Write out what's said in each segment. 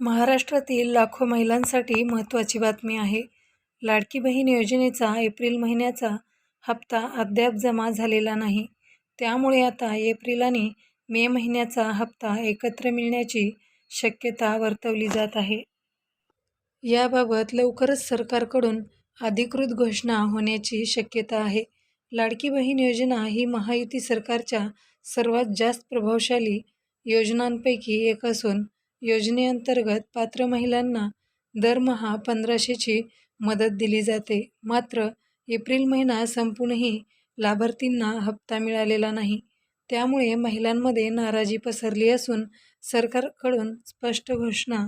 महाराष्ट्रातील लाखो महिलांसाठी महत्त्वाची बातमी आहे. लाडकी बहीण योजनेचा एप्रिल महिन्याचा हप्ता अद्याप जमा झालेला नाही. त्यामुळे आता एप्रिल आणि मे महिन्याचा हप्ता एकत्र मिळण्याची शक्यता वर्तवली जात आहे. याबाबत लवकरच सरकारकडून अधिकृत घोषणा होण्याची शक्यता आहे. लाडकी बहीण योजना ही महायुती सरकारच्या सर्वात जास्त प्रभावशाली योजनांपैकी एक असून योजनेअंतर्गत पात्र महिलांना दरमहा पंधराशेची मदत दिली जाते. मात्र एप्रिल महिना संपूनही लाभार्थींना हप्ता मिळालेला नाही. त्यामुळे महिलांमध्ये नाराजी पसरली असून सरकारकडून स्पष्ट घोषणा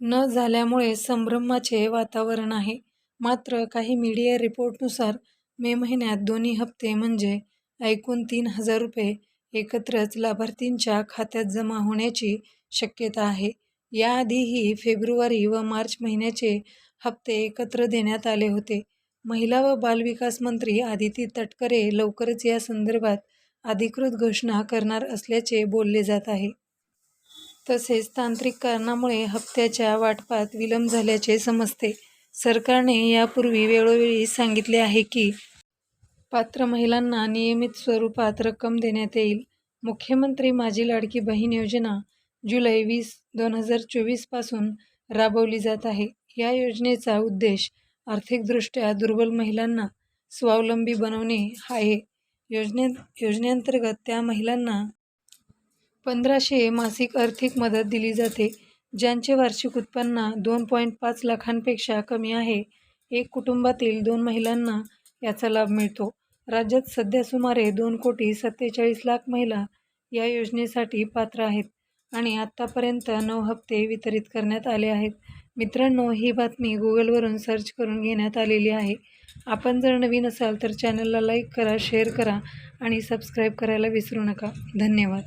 न झाल्यामुळे संभ्रमाचे वातावरण आहे. मात्र काही मीडिया रिपोर्टनुसार मे महिन्यात दोन्ही हप्ते म्हणजे ऐकून तीन हजार रुपये एकत्रच लाभार्थींच्या खात्यात जमा होण्याची शक्यता आहे. याआधीही फेब्रुवारी व मार्च महिन्याचे हप्ते एकत्र देण्यात आले होते. महिला व बालविकास मंत्री आदिती तटकरे लवकरच या संदर्भात अधिकृत घोषणा करणार असल्याचे बोलले जात आहे. तसेच तांत्रिक कारणामुळे हप्त्याच्या वाटपात विलंब झाल्याचे समजते. सरकारने यापूर्वी वेळोवेळी सांगितले आहे की, पात्र महिलांना नियमित स्वरूपात रक्कम देण्यात येईल. मुख्यमंत्री माझी लाडकी बहीण योजना जुलै वीस, दोन हजार चोवीसपासून राबवली जात आहे. या योजनेचा उद्देश आर्थिकदृष्ट्या दुर्बल महिलांना स्वावलंबी बनवणे हा आहे. योजने योजनेअंतर्गत त्या महिलांना पंधराशे मासिक आर्थिक मदत दिली जाते, ज्यांचे वार्षिक उत्पन्न दोन पॉईंट पाच लाखांपेक्षा कमी आहे. एक कुटुंबातील दोन महिलांना याचा लाभ मिळतो. राज्यात सध्या सुमारे दोन कोटी सत्तेचाळीस लाख महिला या योजनेसाठी पात्र आहेत आणि आत्तापर्यंत नऊ हप्ते वितरित करण्यात आले आहेत. मित्रांनो, ही बातमी गुगलवरून सर्च करून घेण्यात आलेली आहे. आपण जर नवीन असाल तर चॅनलला लाईक करा, शेअर करा आणि सबस्क्राईब करायला विसरू नका. धन्यवाद.